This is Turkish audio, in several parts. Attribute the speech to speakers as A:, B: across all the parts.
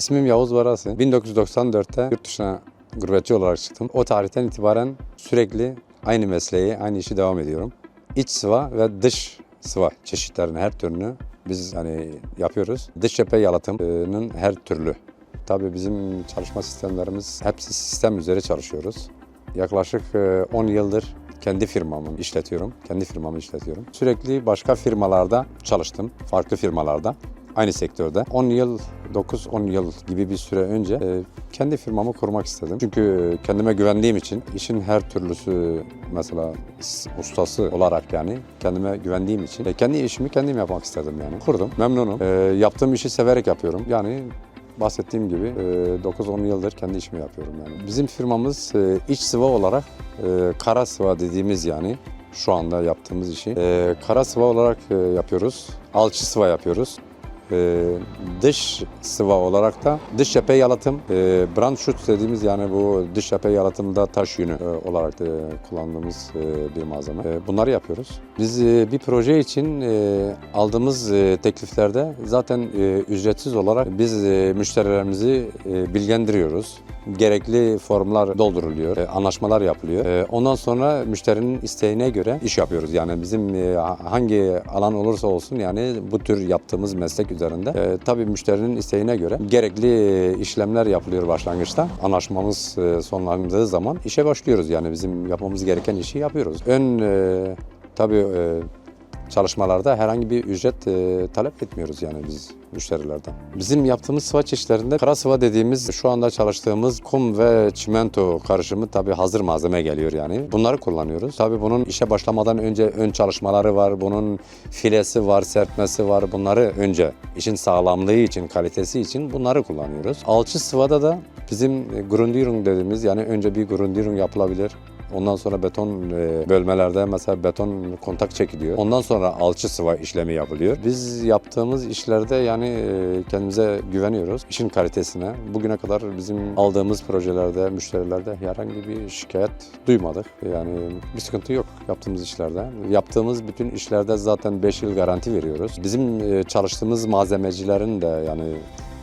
A: İsmim Yavuz Barası. 1994'te yurt dışına gurbetçi olarak çıktım. O tarihten itibaren sürekli aynı mesleği, aynı işi devam ediyorum. İç sıva ve dış sıva çeşitlerini, her türünü biz hani yapıyoruz. Dış cephe yalıtımının her türlü. Tabii bizim çalışma sistemlerimiz hepsi sistem üzeri çalışıyoruz. Yaklaşık e, 10 yıldır kendi firmamı işletiyorum. Kendi firmamı işletiyorum. Sürekli başka firmalarda çalıştım. Farklı firmalarda. Aynı sektörde. 10 yıl, 9-10 yıl gibi bir süre önce e, kendi firmamı kurmak istedim. Çünkü kendime güvendiğim için işin her türlüsü mesela ustası olarak yani kendime güvendiğim için e, kendi işimi kendim yapmak istedim yani. Kurdum. Memnunum. E, yaptığım işi severek yapıyorum. Yani bahsettiğim gibi e, 9-10 yıldır kendi işimi yapıyorum yani. Bizim firmamız e, iç sıva olarak e, kara sıva dediğimiz yani şu anda yaptığımız işi e, kara sıva olarak e, yapıyoruz. Alçı sıva yapıyoruz. E, dış sıva olarak da dış cephe yalıtım, e, brand shoot dediğimiz yani bu dış cephe yalıtımda taş yünü e, olarak da kullandığımız e, bir malzeme. E, bunları yapıyoruz. Biz e, bir proje için e, aldığımız e, tekliflerde zaten e, ücretsiz olarak biz e, müşterilerimizi e, bilgilendiriyoruz. Gerekli formlar dolduruluyor, e, anlaşmalar yapılıyor. E, ondan sonra müşterinin isteğine göre iş yapıyoruz. Yani bizim e, hangi alan olursa olsun yani bu tür yaptığımız meslek üzerinde tabii müşterinin isteğine göre gerekli işlemler yapılıyor başlangıçta. Anlaşmamız sonlandığı zaman işe başlıyoruz. Yani bizim yapmamız gereken işi yapıyoruz. Ön tabii çalışmalarda herhangi bir ücret talep etmiyoruz yani biz müşterilerden. Bizim yaptığımız sıva çeşitlerinde kara sıva dediğimiz şu anda çalıştığımız kum ve çimento karışımı tabii hazır malzeme geliyor yani. Bunları kullanıyoruz. Tabii bunun işe başlamadan önce ön çalışmaları var. Bunun filesi var, serpmesi var. Bunları önce işin sağlamlığı için, kalitesi için bunları kullanıyoruz. Alçı sıvada da bizim grundierung dediğimiz yani önce bir grundierung yapılabilir. Ondan sonra beton e, bölmelerde mesela beton kontak çekiliyor. Ondan sonra alçı sıva işlemi yapılıyor. Biz yaptığımız işlerde yani e, kendimize güveniyoruz. İşin kalitesine. Bugüne kadar bizim aldığımız projelerde, müşterilerde herhangi bir şikayet duymadık. Yani bir sıkıntı yok yaptığımız işlerde. Yaptığımız bütün işlerde zaten 5 yıl garanti veriyoruz. Bizim e, çalıştığımız malzemecilerin de yani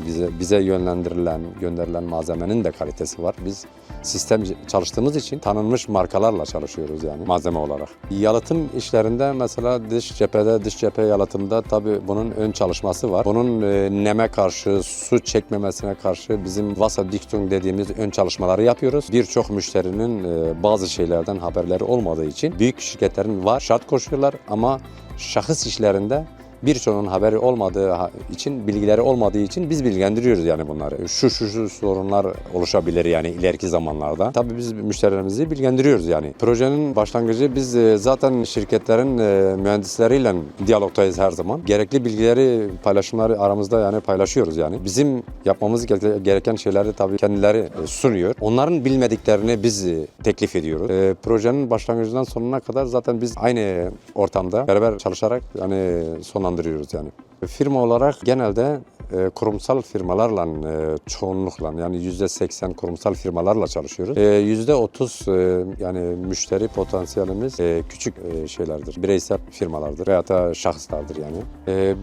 A: bize bize yönlendirilen, gönderilen malzemenin de kalitesi var. Biz sistem çalıştığımız için tanınmış markalarla çalışıyoruz yani malzeme olarak. Yalıtım işlerinde mesela dış cephede, dış cephe yalıtımda tabii bunun ön çalışması var. Bunun e, neme karşı, su çekmemesine karşı bizim Wasserdichtung dediğimiz ön çalışmaları yapıyoruz. Birçok müşterinin e, bazı şeylerden haberleri olmadığı için büyük şirketlerin var şart koşuyorlar ama şahıs işlerinde birçoğunun haberi olmadığı için, bilgileri olmadığı için biz bilgilendiriyoruz yani bunları. Şu şu şu sorunlar oluşabilir yani ileriki zamanlarda. Tabii biz müşterilerimizi bilgilendiriyoruz yani. Projenin başlangıcı biz e, zaten şirketlerin e, mühendisleriyle diyalogtayız her zaman. Gerekli bilgileri, paylaşımları aramızda yani paylaşıyoruz yani. Bizim yapmamız gere- gereken şeyleri tabii kendileri e, sunuyor. Onların bilmediklerini biz teklif ediyoruz. Projenin başlangıcından sonuna kadar zaten biz aynı ortamda beraber çalışarak yani sonlandırıyoruz yani. Firma olarak genelde e, kurumsal firmalarla e, çoğunlukla yani yüzde 80 kurumsal firmalarla çalışıyoruz. E, Yüzde 30 e, yani müşteri potansiyelimiz küçük şeylerdir. Bireysel firmalardır veya da şahıslardır yani.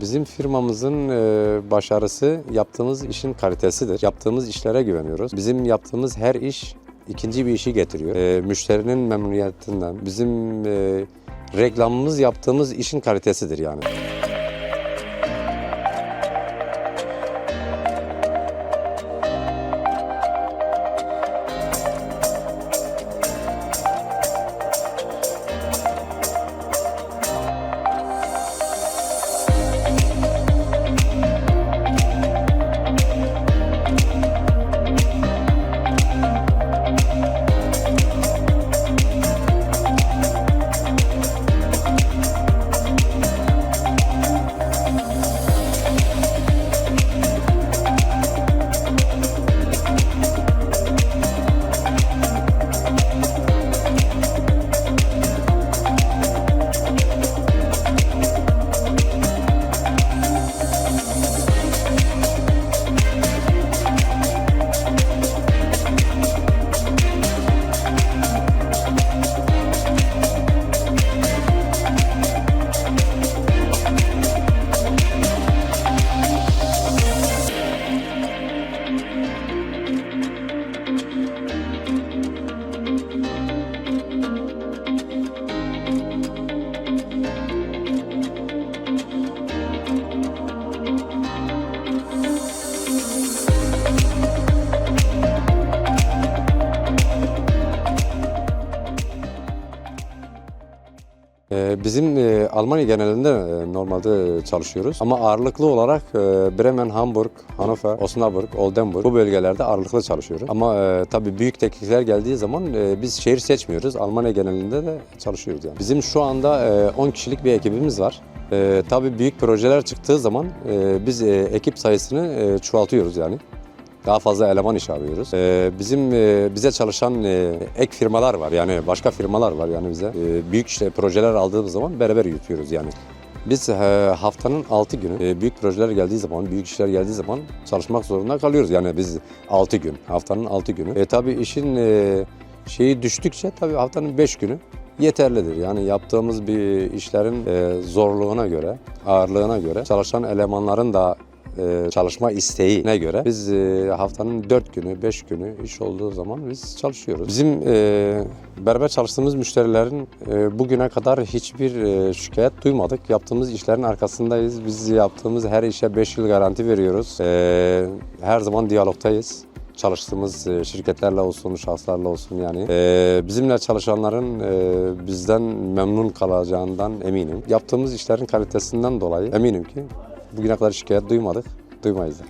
A: Bizim firmamızın başarısı yaptığımız işin kalitesidir. Yaptığımız işlere güveniyoruz. Bizim yaptığımız her iş ikinci bir işi getiriyor. Müşterinin memnuniyetinden bizim reklamımız yaptığımız işin kalitesidir yani. Bizim e, Almanya genelinde e, normalde çalışıyoruz. Ama ağırlıklı olarak e, Bremen, Hamburg, Hannover, Osnabrück, Oldenburg bu bölgelerde ağırlıklı çalışıyoruz. Ama tabii büyük teklifler geldiği zaman biz şehir seçmiyoruz. Almanya genelinde de çalışıyoruz yani. Bizim şu anda e, 10 kişilik bir ekibimiz var. Tabii büyük projeler çıktığı zaman biz ekip sayısını çoğaltıyoruz yani. Daha fazla eleman iş arıyoruz. Ee, bizim e, bize çalışan e, ek firmalar var yani başka firmalar var yani bize. Ee, büyük işte projeler aldığımız zaman beraber yürütüyoruz yani. Biz e, haftanın 6 günü e, büyük projeler geldiği zaman, büyük işler geldiği zaman çalışmak zorunda kalıyoruz. Yani biz 6 gün, haftanın 6 günü. E, tabii işin e, şeyi düştükçe tabii haftanın 5 günü yeterlidir. Yani yaptığımız bir işlerin e, zorluğuna göre, ağırlığına göre çalışan elemanların da e, çalışma isteğine göre biz e, haftanın 4 günü, 5 günü iş olduğu zaman biz çalışıyoruz. Bizim e, beraber çalıştığımız müşterilerin e, bugüne kadar hiçbir e, şikayet duymadık. Yaptığımız işlerin arkasındayız. Biz yaptığımız her işe 5 yıl garanti veriyoruz. E, her zaman diyalogtayız çalıştığımız e, şirketlerle olsun, şahıslarla olsun yani. E, bizimle çalışanların e, bizden memnun kalacağından eminim. Yaptığımız işlerin kalitesinden dolayı eminim ki bugüne kadar şikayet duymadık, duymayız da.